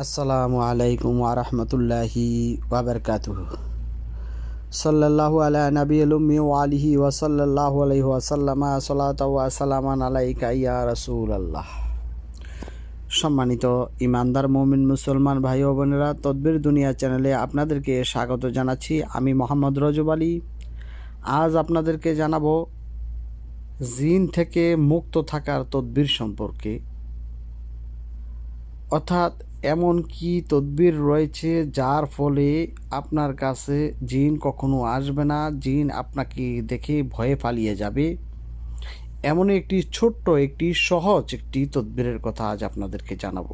আসসালামু আলাইকুম ওরহমতুল্লাহি ওবরকাতুহ সাল্লাল্লাহু আলা নবী ওয়া আলিহি ওয়া সাল্লাল্লাহু আলাইহি ওয়া সাল্লামা সালাতু ওয়া সালামান আলাইকা ইয়া রাসূলুল্লাহ। সম্মানিত ইমানদার মুমিন মুসলমান ভাই ও বোনেরা, তদবির দুনিয়া চ্যানেলে আপনাদেরকে স্বাগত জানাচ্ছি। আমি মোহাম্মদ রজব আলী। আজ আপনাদেরকে জানাব জিন থেকে মুক্ত থাকার তদবির সম্পর্কে। অর্থাৎ এমন কি তদবির রয়েছে যার ফলে আপনার কাছে জিন কখনো আসবে না? জিন আপনাকে দেখে ভয়ে পালিয়ে যাবে। এমন একটি ছোট্ট, একটি সহজ একটি তদবিরের কথা আজ আপনাদেরকে জানাব।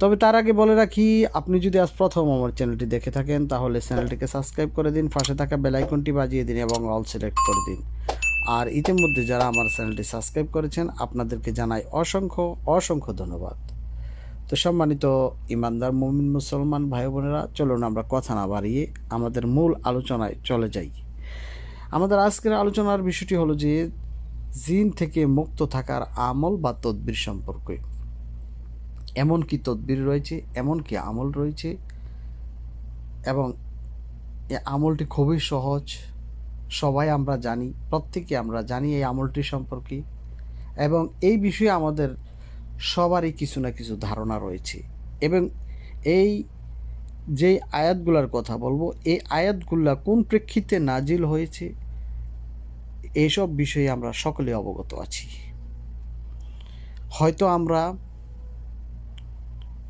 তবে তার আগে বলে রাখি, আপনি যদি আজ প্রথম আমার চ্যানেলটি দেখে থাকেন, তাহলে চ্যানেলটিকে সাবস্ক্রাইব করে দিন, পাশে থাকা বেলাইকনটি বাজিয়ে দিন এবং অল সিলেক্ট করে দিন। আর ইতিমধ্যে যারা আমার চ্যানেলটি সাবস্ক্রাইব করেছেন, আপনাদেরকে জানাই অসংখ্য অসংখ্য ধন্যবাদ। তো সম্মানিত ইমানদার মুমিন মুসলমান ভাই বোনেরা, চলুন আমরা কথা না বাড়িয়ে আমাদের মূল আলোচনায় চলে যাই। আমাদের আজকের আলোচনার বিষয়টি হলো যে, জিন থেকে মুক্ত থাকার আমল বা তদবির সম্পর্কে। এমন কি তদবির রয়েছে, এমন কি আমল রয়েছে, এবং এ আমলটি খুবই সহজ, সবাই আমরা জানি, প্রত্যেকে আমরা জানি এই আমলটি সম্পর্কে, এবং এই বিষয়ে আমাদের সবারই কিছু না কিছু ধারণা রয়েছে। এবং এই যেই আয়াতগুলার কথা বলব, এই আয়াতগুলা কোন প্রেক্ষিতে নাজিল হয়েছে এইসব বিষয়ে আমরা সকলে অবগত আছি। হয়তো আমরা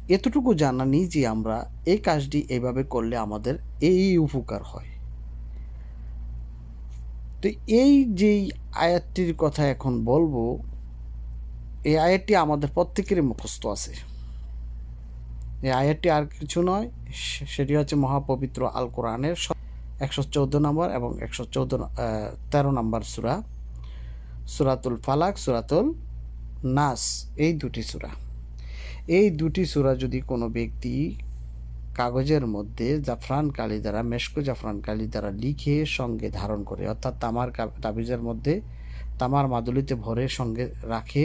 এতটুকু জানা নেই যে আমরা এই কাজটি এভাবে করলে আমাদের এই উপকার হয়। তো এই যেই আয়াতটির কথা এখন বলব এই আয়াতটি আমাদের প্রত্যেকেরই মুখস্থ আছে। এই আয়াতটি আর কিছু নয় সেটি হচ্ছে মহাপবিত্র আল কোরআনের একশো চৌদ্দ নম্বর এবং একশো চৌদ্দ তেরো নম্বর সুরা। সুরাতুল ফালাক, সুরাতুল নাস, এই দুটি সুরা। এই দুটি সুরা যদি কোনো ব্যক্তি কাগজের মধ্যে জাফরান কালি দ্বারা, মেশকো জাফরান কালি দ্বারা লিখে সঙ্গে ধারণ করে, অর্থাৎ তামার তাবিজের মধ্যে তামার মাদুলিতে ভরে সঙ্গে রাখে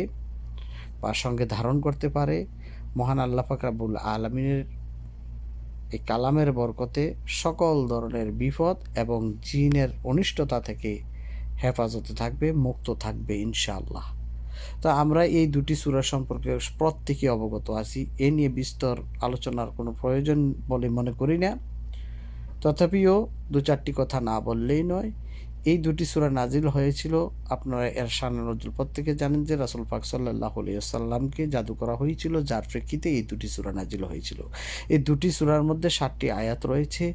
বা সঙ্গে ধারণ করতে পারে। মহান আল্লাহ ফাকরাবুল আলমিনের এই কালামের বরকতে সকল ধরনের বিপদ এবং জিনের অনিষ্টতা থেকে হেফাজতে থাকবে, মুক্ত থাকবে ইনশাআল্লাহ। তো আমরা এই দুটি সুরা সম্পর্কে প্রত্যেকে অবগত আছি। এ নিয়ে বিস্তর আলোচনার কোনো প্রয়োজন বলে মনে করি না। তথাপিও দু চারটি কথা না বললেই নয়। এই দুটি সুরা নাজিল হয়েছিল আপনারা এর শান নজরুল প্রত্যেকে জানেন যে রাসুল পাক সাল্লাহ সাল্লামকে জাদু করা হয়েছিল, যার প্রেক্ষিতে এই দুটি সুরা নাজিল হয়েছিল। এই দুটি সুরার মধ্যে ষাটটি আয়াত রয়েছে।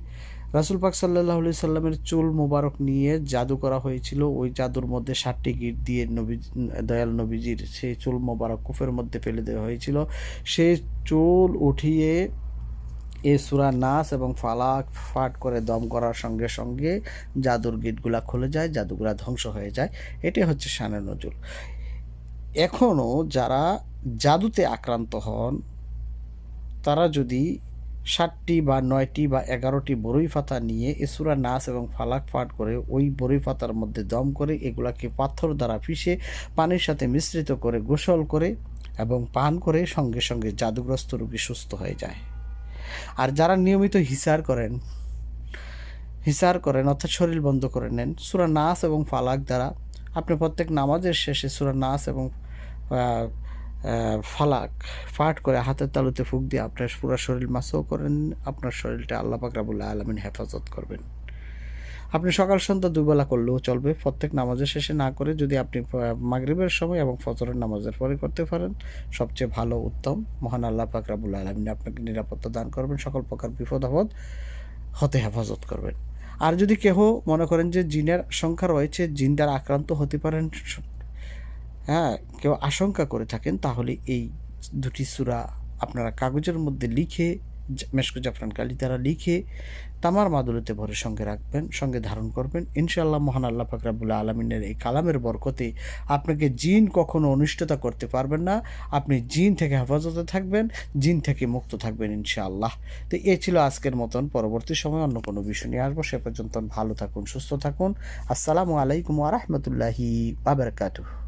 রাসুল পাক সাল্লাহ সাল্লামের চুল মোবারক নিয়ে জাদু করা হয়েছিল। ওই জাদুর মধ্যে ষাটটি গিট দিয়ে নবী, দয়াল নবীজির সেই চুল মোবারক কুফের মধ্যে ফেলে দেওয়া হয়েছিল। সেই চুল উঠিয়ে এ সুরা নাচ এবং ফালাক ফাট করে দম করার সঙ্গে সঙ্গে জাদুর গিটগুলা খুলে যায়, জাদুগুলা ধ্বংস হয়ে যায়। এটি হচ্ছে শানের নজরুল এখনও যারা জাদুতে আক্রান্ত হন, তারা যদি ষাটটি বা নয়টি বা এগারোটি বরই পাতা নিয়ে এসুরা নাচ এবং ফালাক ফাট করে ওই বরই পাতার মধ্যে দম করে এগুলাকে পাথর দ্বারা পিষে পানির সাথে মিশ্রিত করে গোসল করে এবং পান করে সঙ্গে সঙ্গে জাদুগ্রস্ত রোগী সুস্থ হয়ে যায়। আর যারা নিয়মিত হিসার করেন হিসার করেন, অর্থাৎ শরীর বন্ধ করে নেন, সুরা নাস এবং ফালাক দ্বারা আপনি প্রত্যেক নামাজের শেষে সুরা নাস এবং ফালাক ফাট করে হাতের তালুতে ফুক দিয়ে আপনার পুরো শরীর মাসও করেন, আপনার শরীরটা আল্লাহ পাকরাবুল্লাহ আলমিন হেফাজত করবেন। আপনি সকাল সন্ধ্যা দুবেলা করলেও চলবে। প্রত্যেক নামাজের শেষে না করে যদি আপনি মাগরীবের সময় এবং ফজরের নামাজের পরে করতে পারেন, সবচেয়ে ভালো, উত্তম, মহান আল্লাহ পাকরাবুল আলমিন আপনাকে নিরাপত্তা দান করবেন, সকল প্রকার বিপদ আপদ হতে হেফাজত করবেন। আর যদি কেহ মনে করেন যে জিনের সংখ্যা রয়েছে, জিন দ্বারা আক্রান্ত হতে পারেন হ্যাঁ কেউ আশঙ্কা করে থাকেন, তাহলে এই দুটি সুরা আপনারা কাগজের মধ্যে লিখে মেশকু জাফরান কালি তারা লিখে তামার মাদুলিতে ভরে সঙ্গে রাখবেন, সঙ্গে ধারণ করবেন। ইনশাআল্লাহ মহান আল্লাহ ফাকরাবুল্লাহ আলমিনের এই কালামের বরকতে আপনাকে জিন কখনো অনিষ্টতা করতে পারবেন না। আপনি জিন থেকে হেফাজতে থাকবেন, জিন থেকে মুক্ত থাকবেন ইনশাআল্লাহ। তো এ ছিল আজকের মতন। পরবর্তী সময় অন্য কোনো বিষয় নিয়ে আসব। সে পর্যন্ত ভালো থাকুন, সুস্থ থাকুন। আসসালামু আলাইকুম আরহামতুল্লাহি আবরকাতুহ